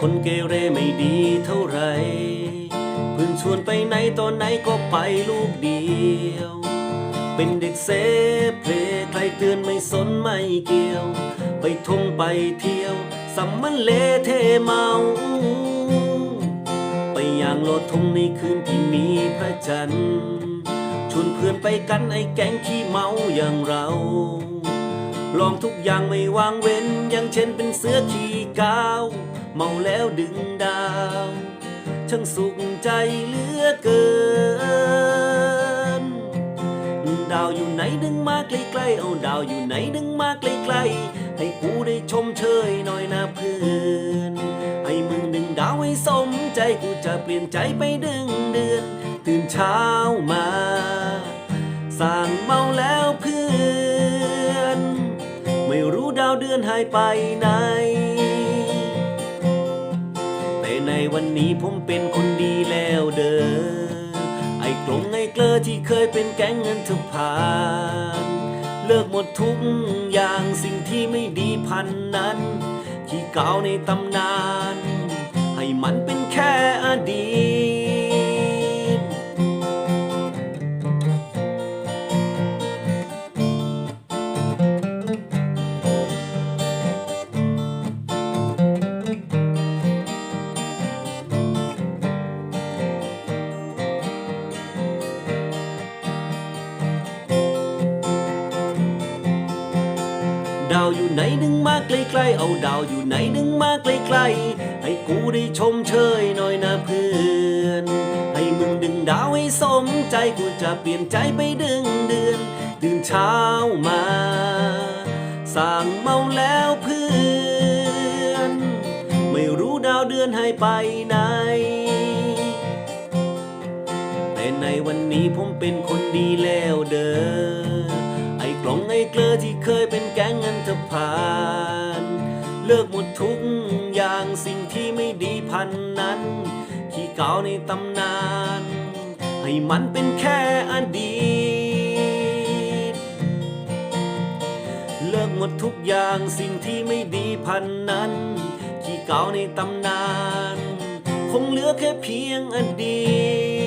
คนเกเรไม่ดีเท่าไรเพื่อนชวนไปไหนตอนไหนก็ไปลูกเดียว เป็นเด็กเซเพลใครเตือนไม่สนไม่เกี่ยว ไปท่งไปเที่ยวสัมมันเลเทเมา ไปอย่างโลดทงในคืนที่มีพระจันทร์ชวนเพื่อนไปกันไอ้แก๊งขี้เมาอย่างเราลองทุกอย่างไม่วางเว้น อย่างเช่นเป็นเสื้อขี่กาว เมาแล้วดึงดาว ช่างสุขใจเหลือเกิน ดาวอยู่ไหนดึงมาใกล้ๆเอาดาวอยู่ไหนดึงมาใกล้ๆให้กูได้ชมเชยหน่อยนะเพื่อนให้มึงดึงดาวให้สมใจกูจะเปลี่ยนใจไปดึงเดือน ตื่นเช้ามาสั่งเมาแล้วเพื่อน ไม่รู้ดาวเดือนหายไปไหนแต่ใน วันนี้ผมเป็นคนดีแล้วเด้อ ไอ้กลงไอ้เกลอที่เคยเป็นแก๊งเงินทุกผ่าน เลิกหมดทุกอย่างสิ่งที่ไม่ดีพันนั้นที่เก่าในตำนาน ให้มันเป็นแค่อดีต ดาวอยู่ไหนดึงมาใกล้ๆ เอาดาวอยู่ไหนดึงมาใกล้ๆ ให้กูได้ชมเชยหน่อยนะเพื่อน ให้มึงดึงดาวให้สมใจกูจะเปลี่ยนใจไปดึงเดือนตื่นเช้ามาสั่งเมาแล้วเพื่อน ไม่รู้ดาวเดือนให้ไปไหนแต่ในวันนี้ผมเป็นคนดีแล้วเด้อ อ้กล่องไอเกลือที่เคยเป็นแก๊งเงินทพานเลิกหมดทุกอย่างสิ่งที่ไม่ดีพันนั้น ที่เก่าในตำนาน ให้มันเป็นแค่อดีต เลิกหมดทุกอย่างสิ่งที่ไม่ดีพันนั้น ที่เก่าในตำนาน คงเหลือแค่เพียงอดีต